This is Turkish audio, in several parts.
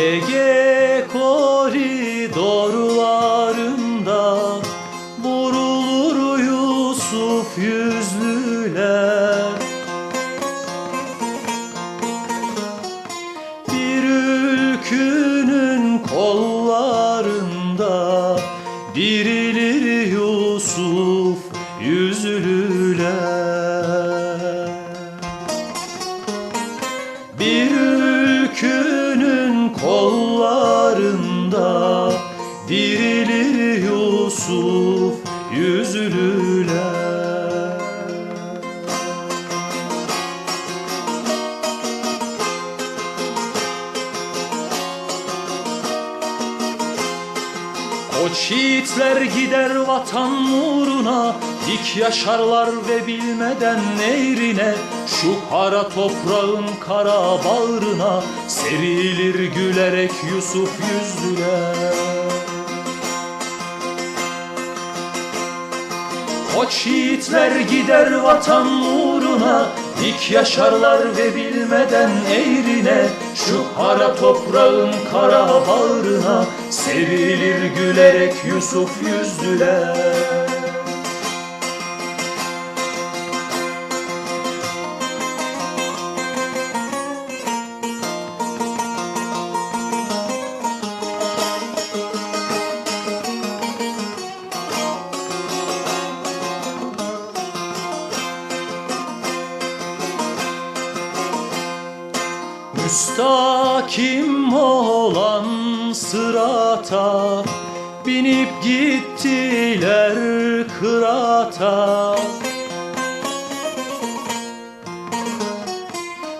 Ege koridor Yusuf yüzlüler. Koç yiğitler gider vatan uğruna Dik yaşarlar ve bilmeden nehrine Şu kara toprağın kara bağrına Serilir gülerek Yusuf yüzlüler Koç yiğitler gider vatan uğruna Dik yaşarlar ve bilmeden eğrine. Şu kara toprağın kara bağrına Serilir gülerek Yusuf yüzlüler Müstakim olan sırata Binip gittiler kırata.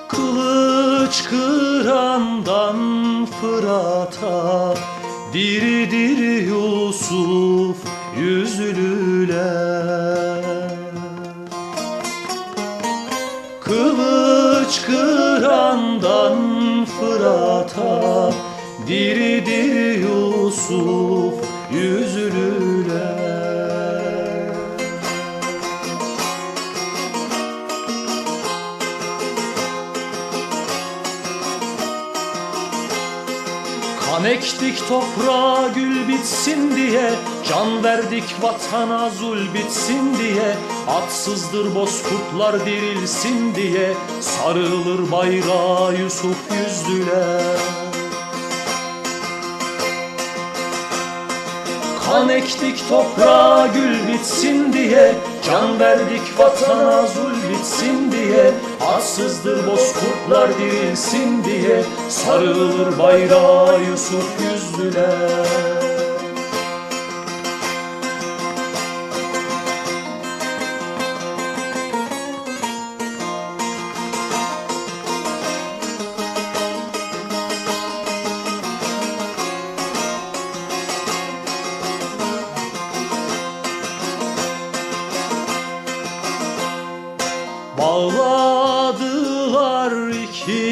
Kılıç kırandan Fırat'a Diridir Yusuf yüzlüler. Kılıç kırandan Fırat'a Diridir Yusuf Kan ektik toprağa gül bitsin diye Can verdik vatana zul bitsin diye Atsızdır bozkurtlar dirilsin diye Sarılır bayrağa Yusuf yüzlüler Kan ektik toprağa gül bitsin diye Can verdik vatana zul bitsin diye Arsızdır bozkurtlar dirilsin diye Sarılır bayrağa Yusuf yüzlüler Bağladılar iki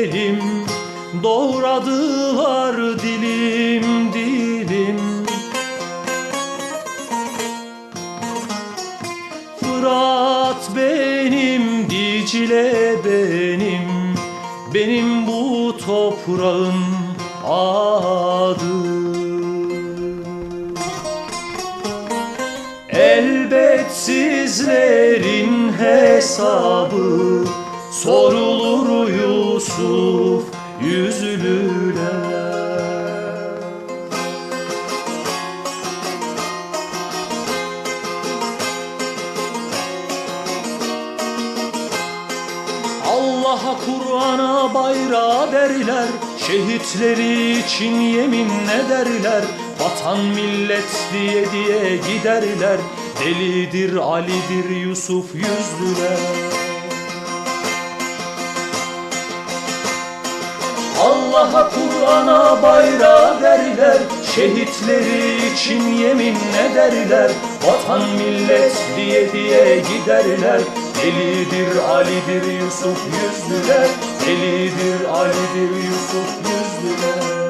elim Doğradılar dilim dilim. Fırat benim, Dicle benim Benim bu toprağın adı. Elbet sizlerin hesabı sorulur Yusuf yüzlüler. Allah'a Kur'an'a bayrağı derler Şehitleri için yemin ne derler Vatan millet diye diye giderler Delidir Ali'dir Yusuf yüzlüler Allah'a Kur'an'a bayrağı derler Şehitleri için yemin ne derler. Vatan millet diye diye giderler. Delidir Ali'dir Yusuf yüzlüler Delidir Ali'dir Yusuf yüzlüler